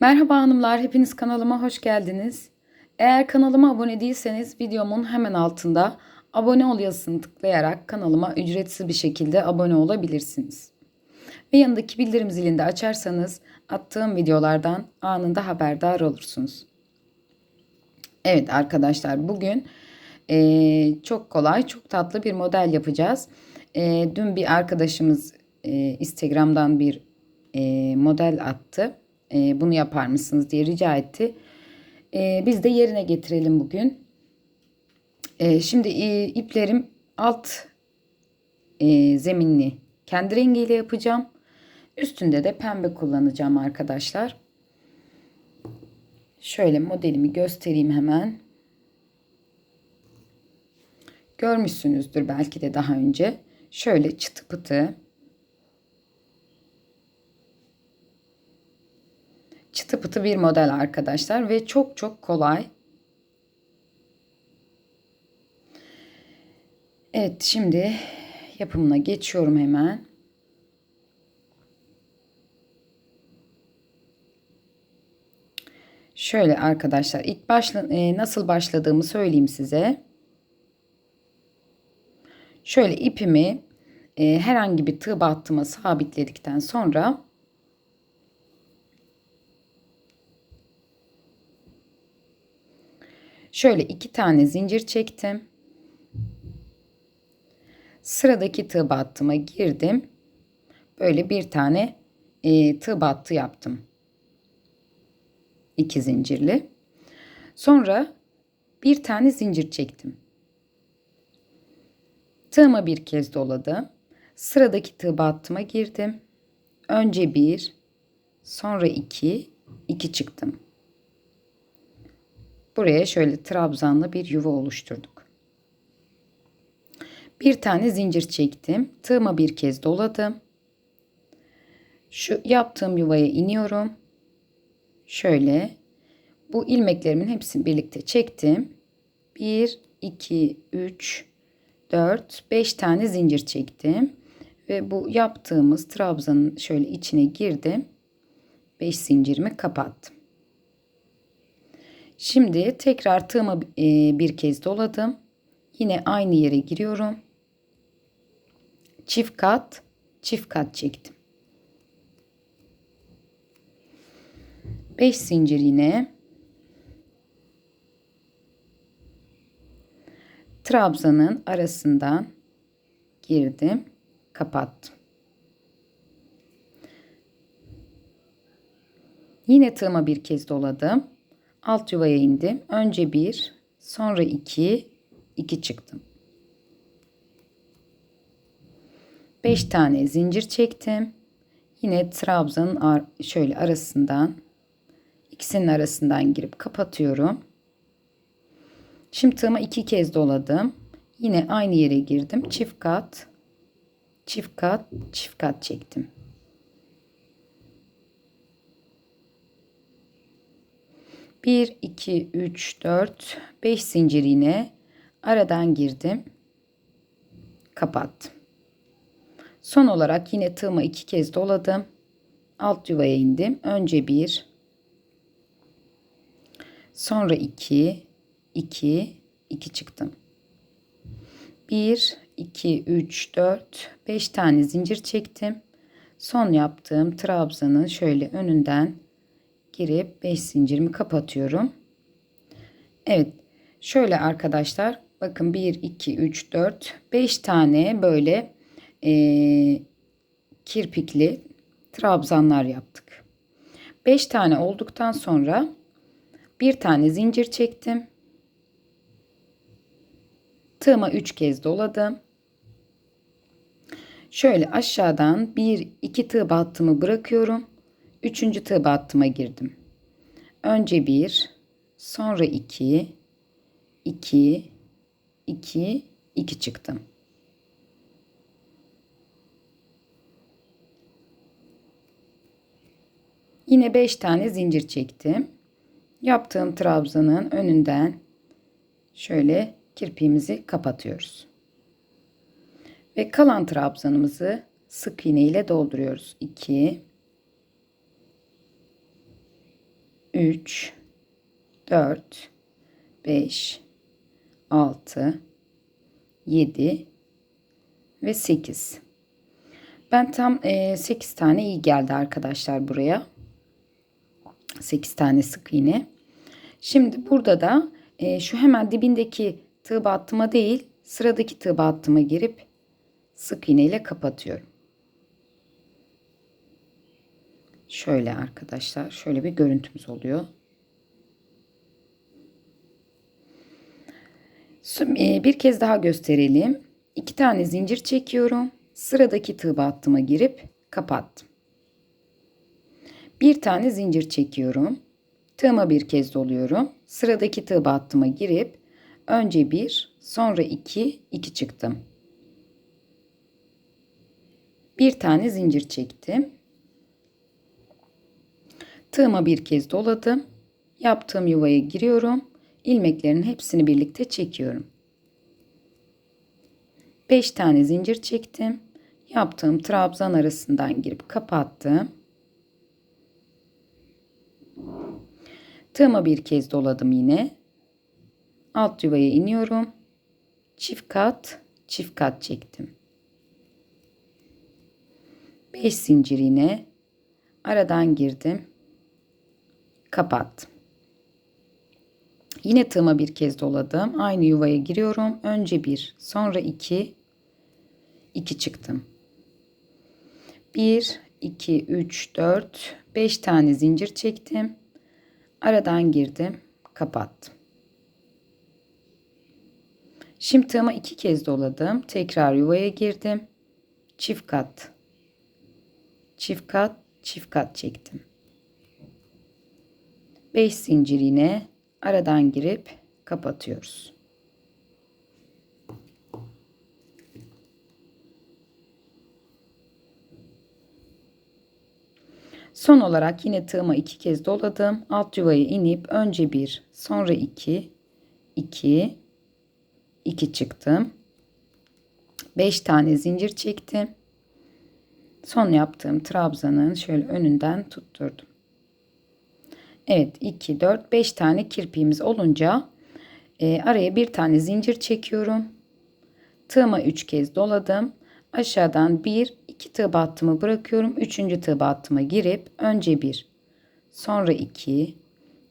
Merhaba hanımlar, hepiniz kanalıma hoş geldiniz. Eğer kanalıma abone değilseniz videomun hemen altında abone ol yazısını tıklayarak kanalıma ücretsiz bir şekilde abone olabilirsiniz. Ve yanındaki bildirim zilini de açarsanız attığım videolardan anında haberdar olursunuz. Evet arkadaşlar bugün eee, çok kolay, çok tatlı bir model yapacağız. Eee, dün bir arkadaşımız eee, Instagram'dan bir eee, model attı. Eee, bunu yapar mısınız diye rica etti. Eee, biz de yerine getirelim bugün. Eee, şimdi eee, iplerim alt eee, zeminli kendi rengiyle yapacağım. Üstünde de pembe kullanacağım arkadaşlar. Şöyle modelimi göstereyim hemen. Görmüşsünüzdür belki de daha önce. Şöyle çıtı pıtı. Çıtı pıtı bir model arkadaşlar ve çok çok kolay. Evet şimdi yapımına geçiyorum hemen. Şöyle arkadaşlar ilk başla, e, nasıl başladığımı söyleyeyim size. Şöyle ipimi e, herhangi bir tığ battıma sabitledikten sonra şöyle iki tane zincir çektim. Sıradaki tığ battıma girdim. Böyle bir tane e, tığ battı yaptım. İki zincirli. Sonra bir tane zincir çektim. Tığıma bir kez doladım. Sıradaki tığ battıma girdim. Önce bir, sonra iki, iki çıktım. Buraya şöyle trabzanlı bir yuva oluşturduk. Bir tane zincir çektim. Tığıma bir kez doladım. Şu yaptığım yuvaya iniyorum. Şöyle bu ilmeklerimin hepsini birlikte çektim. 1, 2, 3, 4, 5 tane zincir çektim. Ve bu yaptığımız trabzanın şöyle içine girdim. 5 zincirimi kapattım. Şimdi tekrar tığımı bir kez doladım. Yine aynı yere giriyorum. Çift kat, çift kat çektim. 5 zincir yine trabzanın arasından girdim, kapattım. Yine tığıma bir kez doladım. Alt yuvaya indim. Önce bir, sonra iki, iki çıktım. Beş tane zincir çektim. Yine trabzanın şöyle arasından ikisinin arasından girip kapatıyorum. Şimdi tığıma iki kez doladım. Yine aynı yere girdim. Çift kat, çift kat, çift kat çektim. Bir, iki, üç, dört, beş zincir yine aradan girdim. Kapattım. Son olarak yine tığıma iki kez doladım. Alt yuvaya indim. Önce bir, sonra iki, 2, 2 çıktım. 1, 2, 3, 4, 5 tane zincir çektim. Son yaptığım trabzanın şöyle önünden girip 5 zincirimi kapatıyorum. Evet. Şöyle arkadaşlar bakın 1, 2, 3, 4, 5 tane böyle e, kirpikli trabzanlar yaptık. 5 tane olduktan sonra bir tane zincir çektim. Tığıma 3 kez doladım. Şöyle aşağıdan 1 2 tığ battımı bırakıyorum. 3. tığ battıma girdim. Önce 1, sonra 2, 2, 2, 2 çıktım. Yine 5 tane zincir çektim. Yaptığım trabzanın önünden şöyle kirpiğimizi kapatıyoruz. Ve kalan trabzanımızı sık iğne ile dolduruyoruz. 2 3 4 5 6 7 ve 8. Ben tam e, 8 tane iyi geldi arkadaşlar buraya. 8 tane sık iğne. Şimdi burada da e, şu hemen dibindeki tığ battıma değil sıradaki tığ battıma girip sık iğne ile kapatıyorum. Şöyle arkadaşlar şöyle bir görüntümüz oluyor. E, bir kez daha gösterelim. İki tane zincir çekiyorum. Sıradaki tığ battıma girip kapattım. Bir tane zincir çekiyorum. Tığıma bir kez doluyorum. Sıradaki tığ battıma girip önce bir, sonra iki, iki çıktım. Bir tane zincir çektim. Tığıma bir kez doladım. Yaptığım yuvaya giriyorum. İlmeklerin hepsini birlikte çekiyorum. 5 tane zincir çektim. Yaptığım trabzan arasından girip kapattım. Tığıma bir kez doladım yine. Alt yuvaya iniyorum. Çift kat, çift kat çektim. 5 zincir yine aradan girdim. Kapattım. Yine tığıma bir kez doladım. Aynı yuvaya giriyorum. Önce bir, sonra iki, iki çıktım. Bir, iki, üç, dört, beş tane zincir çektim. Aradan girdim, kapattım. Şimdi tığıma iki kez doladım. Tekrar yuvaya girdim. Çift kat. Çift kat, çift kat çektim. 5 zincir yine aradan girip kapatıyoruz. Son olarak yine tığıma iki kez doladım. Alt yuvaya inip önce bir, sonra iki, iki, iki çıktım. Beş tane zincir çektim. Son yaptığım trabzanın şöyle önünden tutturdum. Evet 2, 4, 5 tane kirpiğimiz olunca e, araya bir tane zincir çekiyorum. Tığıma 3 kez doladım. Aşağıdan 1, 2 tığ battımı bırakıyorum. 3. tığ battıma girip önce 1, sonra 2,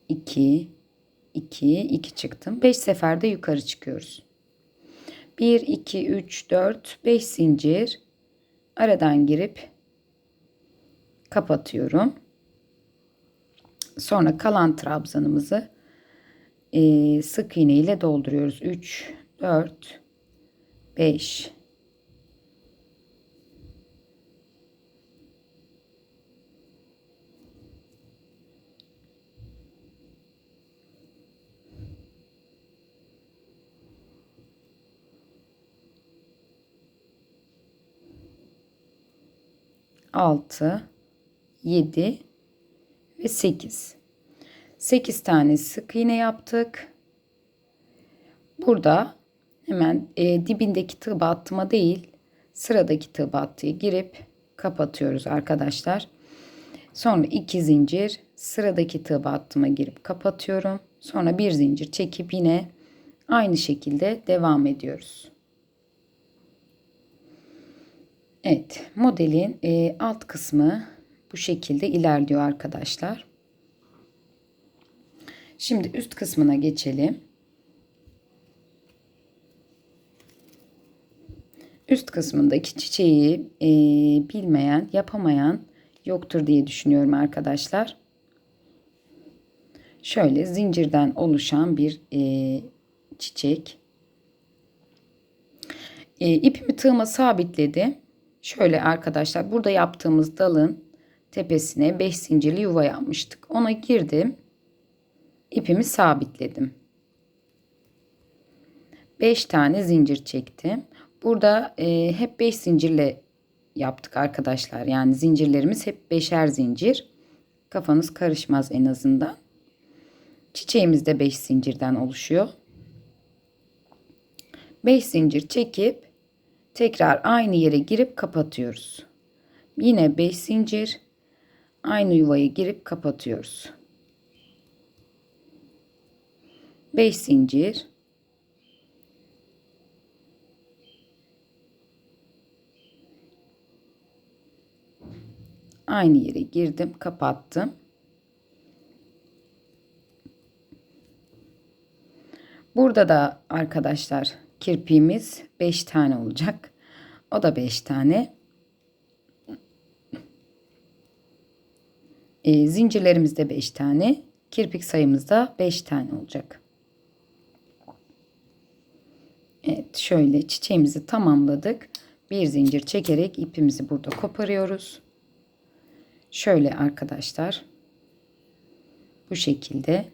2, 2, 2 çıktım. 5 seferde yukarı çıkıyoruz. 1, 2, 3, 4, 5 zincir aradan girip kapatıyorum. Sonra kalan trabzanımızı e, sık iğne ile dolduruyoruz. 3, 4, 5, altı, yedi ve sekiz. 8 tane sık iğne yaptık. Burada hemen e, dibindeki tığ battıma değil sıradaki tığ battıya girip kapatıyoruz arkadaşlar. Sonra 2 zincir sıradaki tığ battıma girip kapatıyorum. Sonra bir zincir çekip yine aynı şekilde devam ediyoruz. Evet modelin e, alt kısmı bu şekilde ilerliyor arkadaşlar. Şimdi üst kısmına geçelim. Üst kısmındaki çiçeği e, bilmeyen, yapamayan yoktur diye düşünüyorum arkadaşlar. Şöyle zincirden oluşan bir e, çiçek. E, ipimi tığıma sabitledim. Şöyle arkadaşlar burada yaptığımız dalın tepesine 5 zincirli yuva yapmıştık. Ona girdim ipimi sabitledim. 5 tane zincir çektim. Burada e, hep 5 zincirle yaptık arkadaşlar. Yani zincirlerimiz hep beşer zincir. Kafanız karışmaz en azından. Çiçeğimiz de 5 zincirden oluşuyor. 5 zincir çekip tekrar aynı yere girip kapatıyoruz. Yine 5 zincir aynı yuvaya girip kapatıyoruz. 5 zincir. Aynı yere girdim kapattım. Burada da arkadaşlar kirpiğimiz 5 tane olacak. O da 5 tane e, zincirlerimizde 5 tane kirpik sayımızda 5 tane olacak Evet şöyle çiçeğimizi tamamladık. Bir zincir çekerek ipimizi burada koparıyoruz. Şöyle arkadaşlar. Bu şekilde.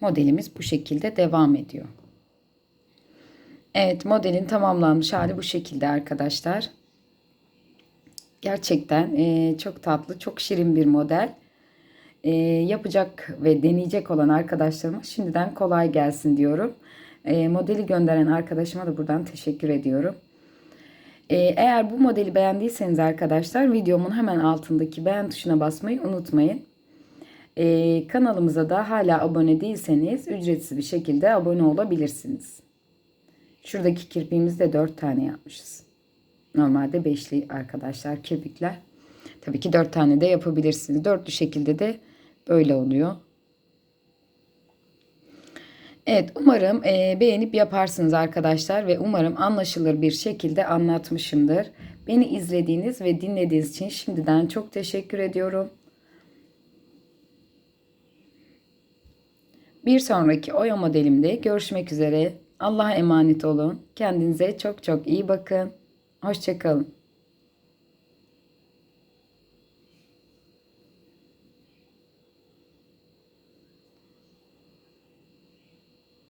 Modelimiz bu şekilde devam ediyor. Evet modelin tamamlanmış hali bu şekilde arkadaşlar. Gerçekten e, çok tatlı, çok şirin bir model e, yapacak ve deneyecek olan arkadaşlarıma şimdiden kolay gelsin diyorum. E, modeli gönderen arkadaşıma da buradan teşekkür ediyorum. E, eğer bu modeli beğendiyseniz arkadaşlar videomun hemen altındaki beğen tuşuna basmayı unutmayın. E, kanalımıza da hala abone değilseniz ücretsiz bir şekilde abone olabilirsiniz. Şuradaki kirpiğimizde 4 tane yapmışız. Normalde 5'li arkadaşlar kirpikler. Tabii ki 4 tane de yapabilirsiniz. Dörtlü şekilde de böyle oluyor. Evet umarım e, beğenip yaparsınız arkadaşlar ve umarım anlaşılır bir şekilde anlatmışımdır. Beni izlediğiniz ve dinlediğiniz için şimdiden çok teşekkür ediyorum. Bir sonraki oya modelimde görüşmek üzere. Allah'a emanet olun. Kendinize çok çok iyi bakın. Hoşçakalın.